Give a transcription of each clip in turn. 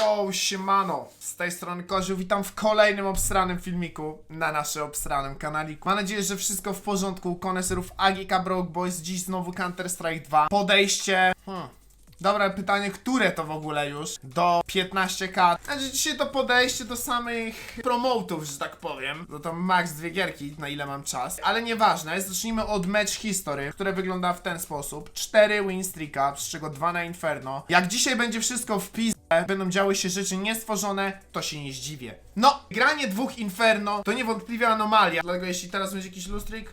Yo, siemano! Z tej strony Kozioł, witam w kolejnym obsranym filmiku na naszym obsranym kanaliku. Mam nadzieję, że wszystko w porządku u koneserów Agika Broke Boys, dziś znowu Counter-Strike 2. Podejście... Hmm. Dobra, pytanie, które to w ogóle już? Do 15k. Znaczy dzisiaj to podejście do samych promotów, że tak powiem. No to max dwie gierki, na ile mam czas. Ale nieważne, zacznijmy od match history, które wygląda w ten sposób. 4 win streaka, z czego 2 na Inferno. Jak dzisiaj będzie wszystko w pizdę, będą działy się rzeczy niestworzone, to się nie zdziwię. No, granie dwóch Inferno to niewątpliwie anomalia. Dlatego jeśli teraz będzie jakiś lustrik,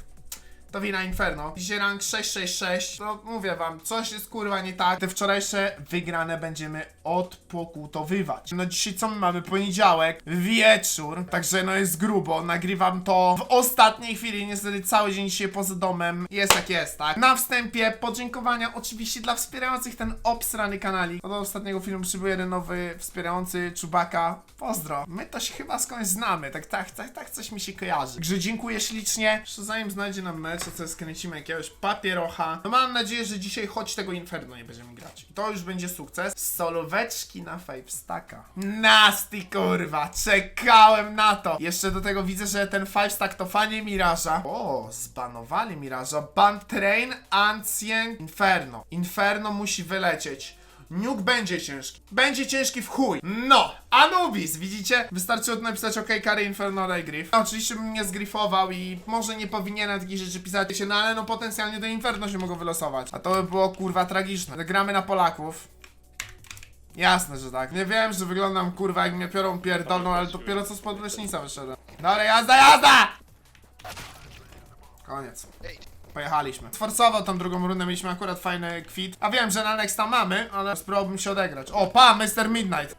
to wina Inferno. Dzisiaj rank 666. To mówię wam, coś jest kurwa nie tak. Te wczorajsze wygrane będziemy odpokutowywać. No dzisiaj co my mamy? Poniedziałek, wieczór, także no jest grubo. Nagrywam to w ostatniej chwili, niestety cały dzień dzisiaj poza domem. Jest jak jest, tak? Na wstępie podziękowania oczywiście dla wspierających ten obsrany kanalik. No do ostatniego filmu przybył jeden nowy wspierający Czubaka. Pozdro. My to się chyba skądś znamy, tak, tak, tak, tak coś mi się kojarzy. Także dziękuję ślicznie. Jeszcze zanim znajdzie nam mecz, to sobie skręcimy jakiegoś papierocha. No mam nadzieję, że dzisiaj choć tego Inferno nie będziemy grać. I to już będzie sukces. Solóweczki na Five Stacka. Nasty kurwa, czekałem na to. Jeszcze do tego widzę, że ten Five Stack to fanie Miraża. O, zbanowali Miraża. Ban Train, Ancient, Inferno. Inferno musi wylecieć. Nuke będzie ciężki. Będzie ciężki w chuj. No! Anubis, widzicie? Wystarczyło napisać OK, Kary Inferno, griff. No, oczywiście bym nie zgrifował i może nie powinienem takich rzeczy pisać się, no ale no potencjalnie do Inferno się mogą wylosować. A to by było kurwa tragiczne. Gramy na Polaków. Jasne, że tak. Nie wiem, że wyglądam kurwa jak mnie piorą pierdolną, ale dopiero co spod leśnica wyszedłem. Dobra, jazda, jazda! Koniec. Pojechaliśmy. Sforcował tą drugą rundę, mieliśmy akurat fajny kwit. A wiem, że na next tam mamy, ale spróbowałbym się odegrać. O, pa, Mr. Midnight.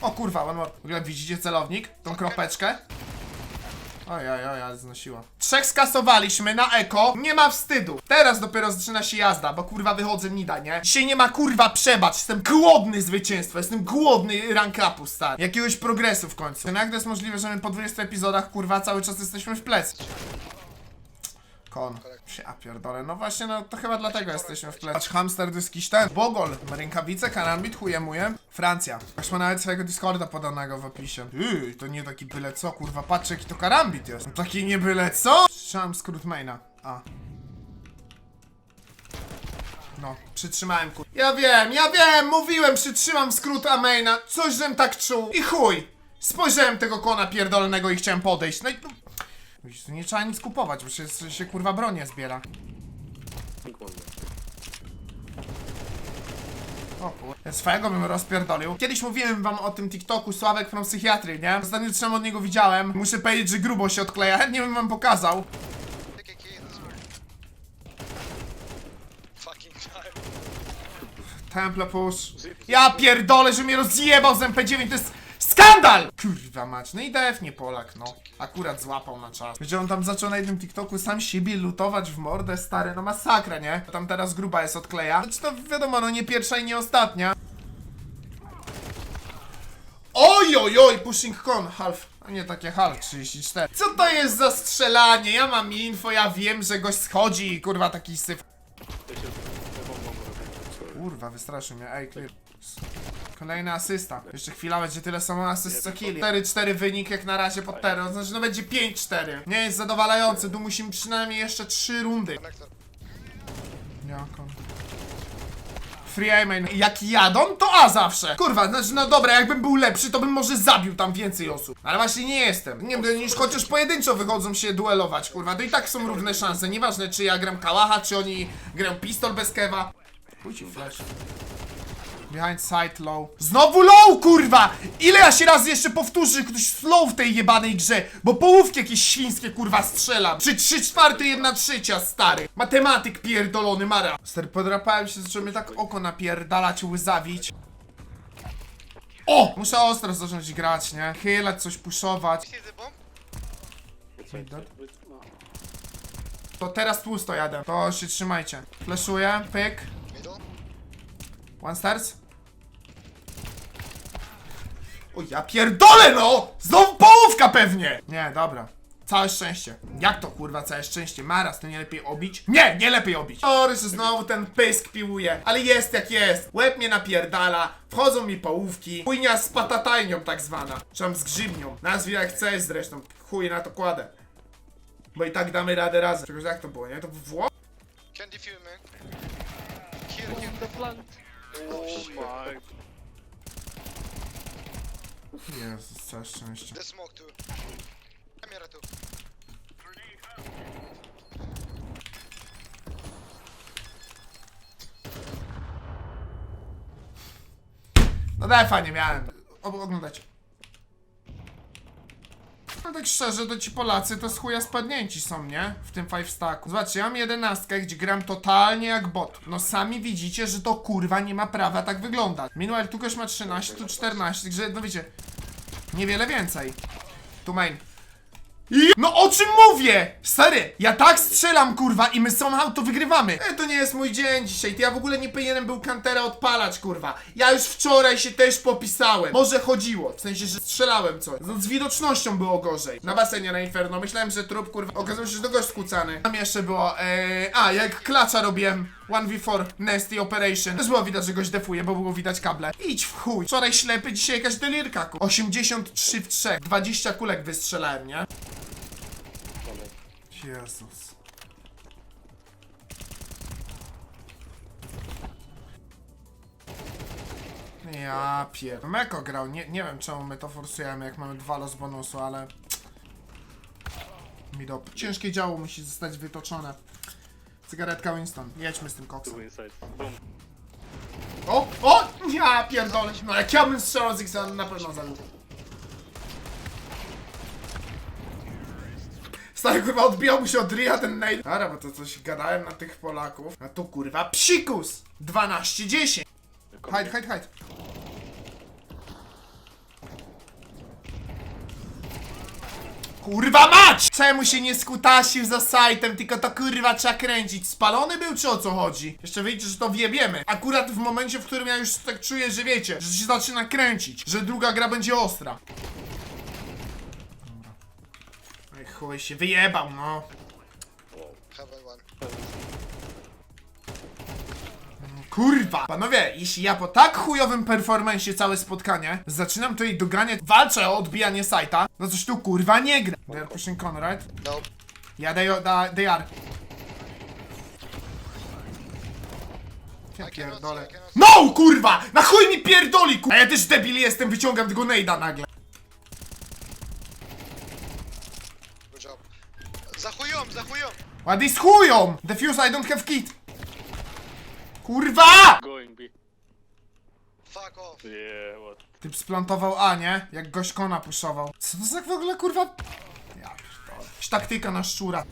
O kurwa, one more. W ogóle widzicie celownik? Tą kropeczkę? Oj, ale znosiła. Trzech skasowaliśmy na eko. Nie ma wstydu. Teraz dopiero zaczyna się jazda, bo kurwa wychodzę nida, nie? Dzisiaj nie ma kurwa przebacz. Jestem głodny zwycięstwa. Jestem głodny rank upu, stary. Jakiegoś progresu w końcu. No jak to jest możliwe, że my po 20 epizodach kurwa cały czas jesteśmy w plecy? Kon. Ja pierdolę, no właśnie, no to chyba dlatego jesteśmy w plecy. Patrz, hamster to ten. Bogol, rękawice, karambit, chujemuje. Francja. Aż ma nawet swojego Discorda podanego w opisie. Yy, to nie taki byle co, kurwa, patrz jaki to karambit jest. No taki nie byle co? Trzymam skrót maina. A. No, przytrzymałem kur... Ja wiem, ja wiem, mówiłem, przytrzymam skrót maina. Coś żem tak czuł. I chuj. Spojrzałem tego kona pierdolonego i chciałem podejść. No i... Widzisz, tu nie trzeba nic kupować, bo się, się kurwa bronie zbiera. O kur... Ja swojego bym rozpierdolił. Kiedyś mówiłem wam o tym TikToku Sławek from psychiatry, nie? Ostatnio trzem od niego widziałem. Muszę powiedzieć, że grubo się odkleja. Chętnie bym wam pokazał. Temple push. Ja pierdolę, że mnie rozjebał z MP9, to jest skandal! Kurwa mać, no i DF nie Polak, no. Akurat złapał na czas. Gdzie on tam zaczął na jednym TikToku sam siebie lutować w mordę, stary, no masakra, nie? Tam teraz gruba jest odkleja. Znaczy to wiadomo, no nie pierwsza i nie ostatnia. Oj, oj, oj, pushing con, half. A nie takie half 34. Co to jest za strzelanie? Ja mam info, ja wiem, że gość schodzi i kurwa taki syf. Kurwa, wystraszył mnie, ej, clear. Kolejna asysta. Jeszcze chwila będzie tyle samo asyst co killi. 4-4 wynik jak na razie pod terror. Znaczy no będzie 5-4. Nie jest zadowalający, tu musimy przynajmniej jeszcze 3 rundy. Jako. Free jak jadą, to A zawsze. Kurwa, znaczy no dobra, jakbym był lepszy, to bym może zabił tam więcej osób. Ale właśnie nie jestem. Nie wiem, niż chociaż pojedynczo wychodzą się duelować, kurwa, to i tak są równe szanse. Nieważne, czy ja gram kałacha, czy oni grają pistol bez kewa. Ci flash. Behind side low. Znowu low, kurwa! Ile ja się raz jeszcze powtórzy ktoś slow w tej jebanej grze? Bo połówki jakieś świńskie, kurwa, strzelam. Czy 3 czwarte, 1 trzecia, stary. Matematyk pierdolony, mara. Stary, podrapałem się, zaczął mnie tak oko napierdalać, łzawić. O! Muszę ostro zacząć grać, nie? Chylać, coś puszować. To teraz tłusto jadę. To się trzymajcie. Fleszuję, pyk. One stairs? O ja pierdolę no! Znowu połówka pewnie! Nie, dobra. Całe szczęście. Jak to kurwa całe szczęście? Maras, to nie lepiej obić? Nie, nie lepiej obić. Sorry, że znowu ten pysk piłuje, ale jest jak jest. Łeb mnie napierdala, wchodzą mi połówki. Chujnia z patatajnią tak zwana. Czy tam z grzybnią. Nazwij jak chcesz zresztą, chuj na to kładę. Bo i tak damy radę razem. Czegoś jak to było, nie? To w Wło? Can defuse me. Here, here. The plant. Oh my. Jezus, całe szczęście. The smoke too. Camera too. No defa nie miałem. O- Oglądajcie. No tak szczerze, to ci Polacy to z chuja spadnięci są, nie? W tym five stacku. Zobaczcie, ja mam jedenastkę, gdzie gram totalnie jak bot. No sami widzicie, że to kurwa nie ma prawa tak wyglądać. Meanwhile, tu ktoś ma 13, tu 14, także no wiecie, niewiele więcej. Tu main. I... No o czym mówię? Stary, ja tak strzelam kurwa i my somehow to wygrywamy. E, to nie jest mój dzień dzisiaj, to ja w ogóle nie powinienem był kantera odpalać kurwa. Ja już wczoraj się też popisałem. Może chodziło, w sensie, że strzelałem coś. No, z widocznością było gorzej. Na basenie na Inferno, myślałem, że trup kurwa, okazało się, że to gość skłócany. Tam jeszcze było, e, a jak klacza robiłem 1v4 Nasty Operation. Też było widać, że goś defuje, bo było widać kable. Idź w chuj. Wczoraj ślepy, dzisiaj jakaś delirka. ku- 83 w 3. 20 kulek wystrzelałem, nie? Jezus. Ja pier... Meko grał, nie, nie wiem czemu my to forsujemy, jak mamy dwa los bonusu, ale... Midop. Ciężkie działo musi zostać wytoczone. Cygaretka Winston. Jedźmy z tym koksem. O! O! Ja pierdolę. No jak ja bym strzelał z na pewno zabił. Stary kurwa odbijał mu się od Ria ten nade. Dobra, bo to coś gadałem na tych Polaków. A tu kurwa psikus! 12-10. Hide, hide, hide. Kurwa mać! Czemu się nie skutasił za sajtem, tylko to kurwa trzeba kręcić? Spalony był czy o co chodzi? Jeszcze wyjdzie, że to wiebiemy. Akurat w momencie, w którym ja już tak czuję, że wiecie, że się zaczyna kręcić, że druga gra będzie ostra. Chuj, się wyjebał, no. One. Kurwa! Panowie, jeśli ja po tak chujowym performanceie całe spotkanie zaczynam tutaj doganie, walczę o odbijanie sajta, no coś tu kurwa nie gra. They are pushing right? No. Yeah, they, they, they are. Ja pierdolę. No kurwa! Na chuj mi pierdoli kurwa! A ja też debil jestem, wyciągam tego nejda nagle. Good job. Za chują, za chują. What is chują? Defuse, I don't have kit. Kurwa! Going B. Fuck off. Yeah, what? Typ splantował A, nie? Jak gość kona puszował. Co to za w ogóle kurwa? Ja pierdolę. Jakaś taktyka na szczura.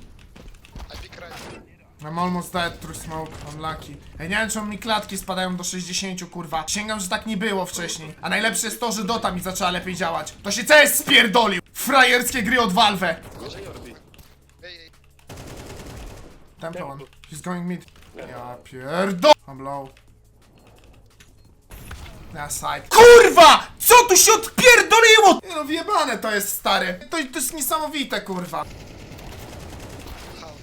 I pick right. I'm almost dead through smoke, unlucky. Ej, nie wiem czemu mi klatki spadają do 60, kurwa. Sięgam, że tak nie było wcześniej. A najlepsze jest to, że Dota mi zaczęła lepiej działać. To się CS spierdolił! Frajerskie gry od Valve. Temple one. He's going mid. Ja pierdol... I'm low. Na side. KURWA! Co tu się odpierdoliło? Nie No wjebane to jest, stary. To, to jest niesamowite, kurwa.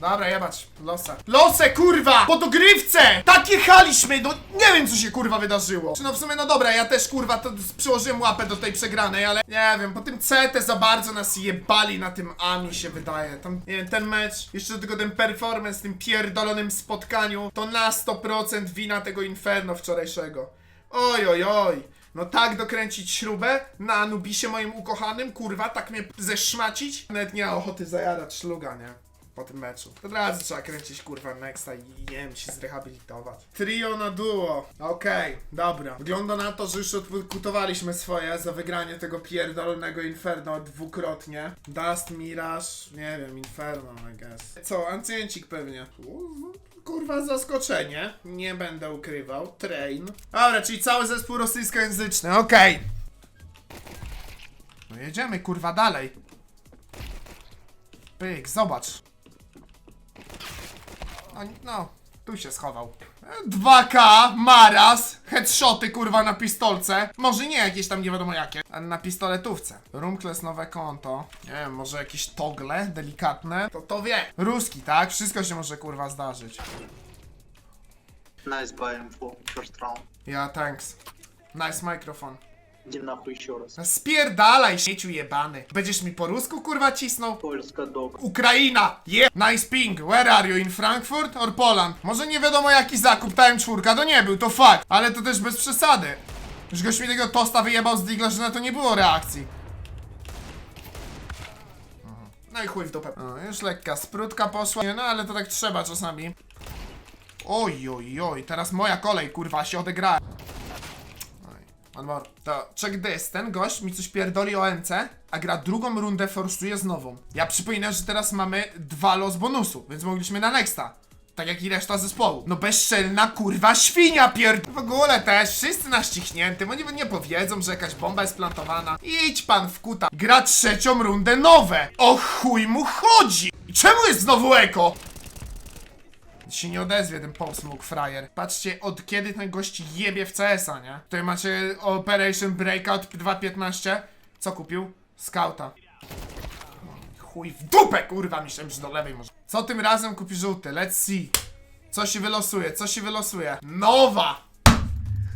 Dobra, jebać. Losę. Losę, kurwa! Po dogrywce! Tak jechaliśmy! No nie wiem, co się kurwa wydarzyło. Czy no w sumie, no dobra, ja też kurwa to przyłożyłem łapę do tej przegranej, ale nie wiem, po tym CT za bardzo nas jebali na tym A mi się wydaje. Tam, nie wiem, ten mecz, jeszcze do tego ten performance w tym pierdolonym spotkaniu, to na 100% wina tego Inferno wczorajszego. Oj, oj, oj. No tak dokręcić śrubę na Anubisie moim ukochanym, kurwa, tak mnie zeszmacić. Nawet nie ma ochoty zajadać szluga, nie? Po tym meczu. Od razu trzeba kręcić kurwa Nexta i wiem, się zrehabilitować. Trio na duo. Okej, dobra. Wygląda na to, że już odkutowaliśmy swoje za wygranie tego pierdolonego Inferno dwukrotnie. Dust, Mirage, nie wiem, Inferno, I guess. Co, Ancjencik pewnie. Kurwa, zaskoczenie. Nie będę ukrywał. Train. Dobra, czyli cały zespół rosyjskojęzyczny, okej. No jedziemy, kurwa, dalej. Pyk, zobacz. No, no, tu się schował. E, 2K, Maras. Headshoty kurwa na pistolce. Może nie jakieś tam nie wiadomo jakie, ale na pistoletówce. Rumkles nowe konto. Nie wiem, może jakieś togle delikatne. To to wie. Ruski, tak? Wszystko się może kurwa zdarzyć. Nice buy info, first round. Ja, thanks. Nice mikrofon. Иди нахуй еще раз. Spierdalaj, śmieciu jebany. Będziesz mi po rusku kurwa cisnął? Польска дог. Ukraina! Yeah! Nice ping! Where are you? In Frankfurt or Poland? Może nie wiadomo jaki zakup, ta czwórka to nie był, to fakt. Ale to też bez przesady. Już goś mi tego tosta wyjebał z digla, że na to nie było reakcji. Mhm. No i chuj w dupę. No, już lekka sprutka poszła. Nie, No ale to tak trzeba czasami. Oj, oj, oj, teraz moja kolej, kurwa, się odegrała. One more. To check this, ten gość mi coś pierdoli o MC, a gra drugą rundę forsuje znowu. Ja przypominam, że teraz mamy dwa los bonusu, więc mogliśmy na nexta. Tak jak i reszta zespołu. No bezczelna kurwa świnia pierd... W ogóle też, wszyscy naścichnięty, bo nie, nie powiedzą, że jakaś bomba jest plantowana. Idź pan w kuta. Gra trzecią rundę nowe. O chuj mu chodzi! Czemu jest znowu eko? Się nie odezwie ten Pop Smoke Fryer. Patrzcie, od kiedy ten gość jebie w CS-a, nie? Tutaj macie Operation Breakout 2.15. Co kupił? Scouta. Chuj w dupę, kurwa, myślałem, że do lewej może. Co tym razem kupi żółty? Let's see. Co się wylosuje? Co się wylosuje? Nowa!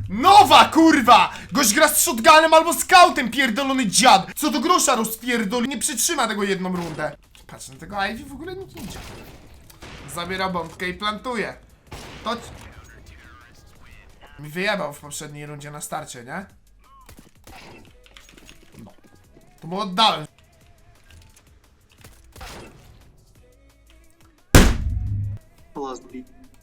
Nowa, kurwa! Gość gra z shotgunem albo scoutem, pierdolony dziad! Co do grosza rozpierdoli, nie przytrzyma tego jedną rundę. Patrz, na tego Ivy w ogóle nikt nie idzie. Zabiera bombkę i plantuje. To... Mi wyjebał w poprzedniej rundzie na starcie, nie? No. To mu oddałem. Last.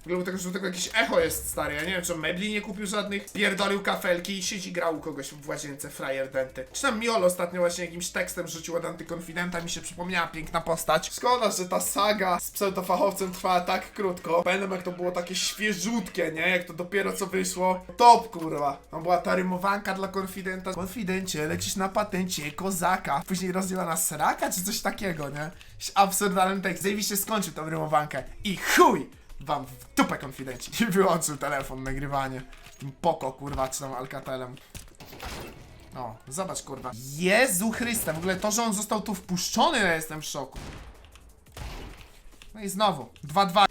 W ogóle u tego jakieś echo jest stary, ja nie wiem czy mebli nie kupił żadnych, pierdolił kafelki i siedzi grał u kogoś w łazience frajer denty. Czy tam Miol ostatnio właśnie jakimś tekstem rzucił od antykonfidenta, mi się przypomniała piękna postać. Szkoda, że ta saga z pseudofachowcem trwała tak krótko. Pamiętam jak to było takie świeżutkie, nie? Jak to dopiero co wyszło. Top kurwa. Tam była ta rymowanka dla konfidenta. Konfidencie, lecisz na patencie, kozaka. Później rozdziela na sraka czy coś takiego, nie? Jakiś absurdalny tekst. Zajebiście skończył tą rymowankę. I chuj! Wam w dupę konfidenci. I wyłączył telefon, nagrywanie. Tym poko, kurwa, czy tam Alcatelem. O, zobacz, kurwa. Jezu Chryste, w ogóle to, że on został tu wpuszczony, ja jestem w szoku. No i znowu, 2-2.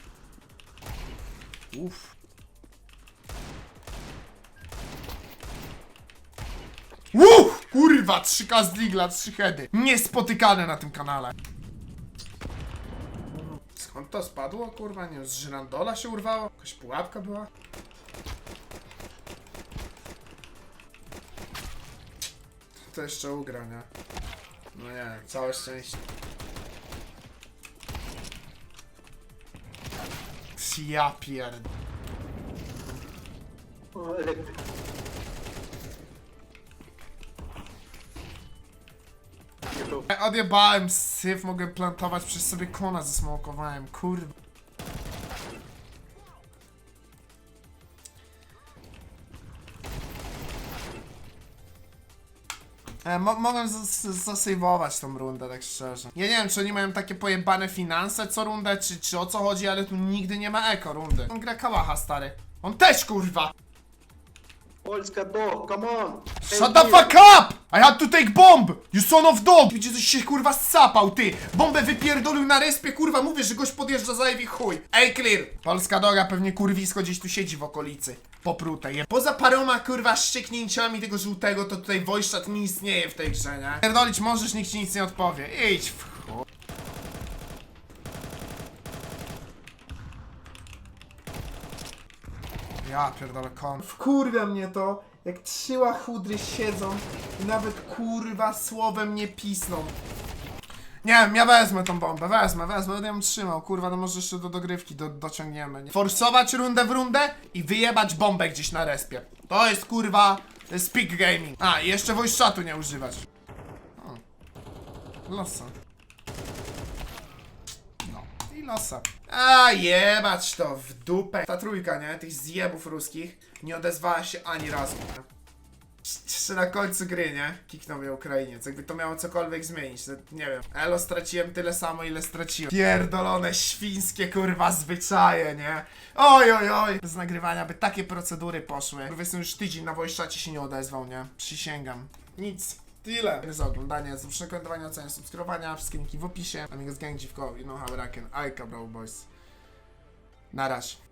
Uff. Uff, kurwa, 3K z Digla, 3 heady. Niespotykane na tym kanale. On to spadło, kurwa, nie z żyrandola się urwało? Jakaś pułapka była? To jeszcze ugra, nie? No nie, całe szczęście. Ja pierd... O, elektryk. Odjebałem syf, mogę plantować, przez sobie klona zasmokowałem, kurwa. E, mo mogłem zasejwować tą rundę, tak szczerze. Ja nie wiem, czy oni mają takie pojebane finanse co rundę, czy, czy o co chodzi, ale tu nigdy nie ma eko rundy. On gra kałacha, stary. On też, kurwa! Polska dog, come on! Shut the fuck up! I had to take bomb! You son of dog! Widzicie, coś się kurwa sapał, ty! Bombę wypierdolił na respie, kurwa, mówię, że goś podjeżdża za chuj! Ej, clear! Polska doga pewnie kurwisko gdzieś tu siedzi w okolicy. Poprute je. Poza paroma, kurwa, szczeknięciami tego żółtego, to tutaj Wojszczat nie istnieje w tej grze, nie? Pierdolić możesz, nikt ci nic nie odpowie. Idź w chuj. Ja pierdolę kon. Wkurwia mnie to, jak trzy łachudry siedzą i nawet kurwa słowem nie pisną. Nie wiem, ja wezmę tą bombę, wezmę, wezmę, będę ją trzymał, kurwa, no może jeszcze do dogrywki do, dociągniemy, nie? Forsować rundę w rundę i wyjebać bombę gdzieś na respie. To jest kurwa speak gaming. A, i jeszcze voice chatu nie używać. O. Losa. No, i losa. A jebać to w dupę. Ta trójka, nie? Tych zjebów ruskich nie odezwała się ani razu. Jeszcze na końcu gry, nie? Kiknął mnie Ukrainiec. Jakby to miało cokolwiek zmienić, nie wiem. Elo straciłem tyle samo, ile straciłem. Pierdolone, świńskie, kurwa, zwyczaje, nie? Oj, oj, oj. Z nagrywania by takie procedury poszły. Powiedzmy już tydzień na voice się nie odezwał, nie? Przysięgam. Nic. Tyle. Za oglądanie, za przekomentowanie, ocenie, subskrybowania. Wszystkie linki w opisie. Amigos Gang, Dziwko, you know how I can. Ajka, bro, boys. Na razie.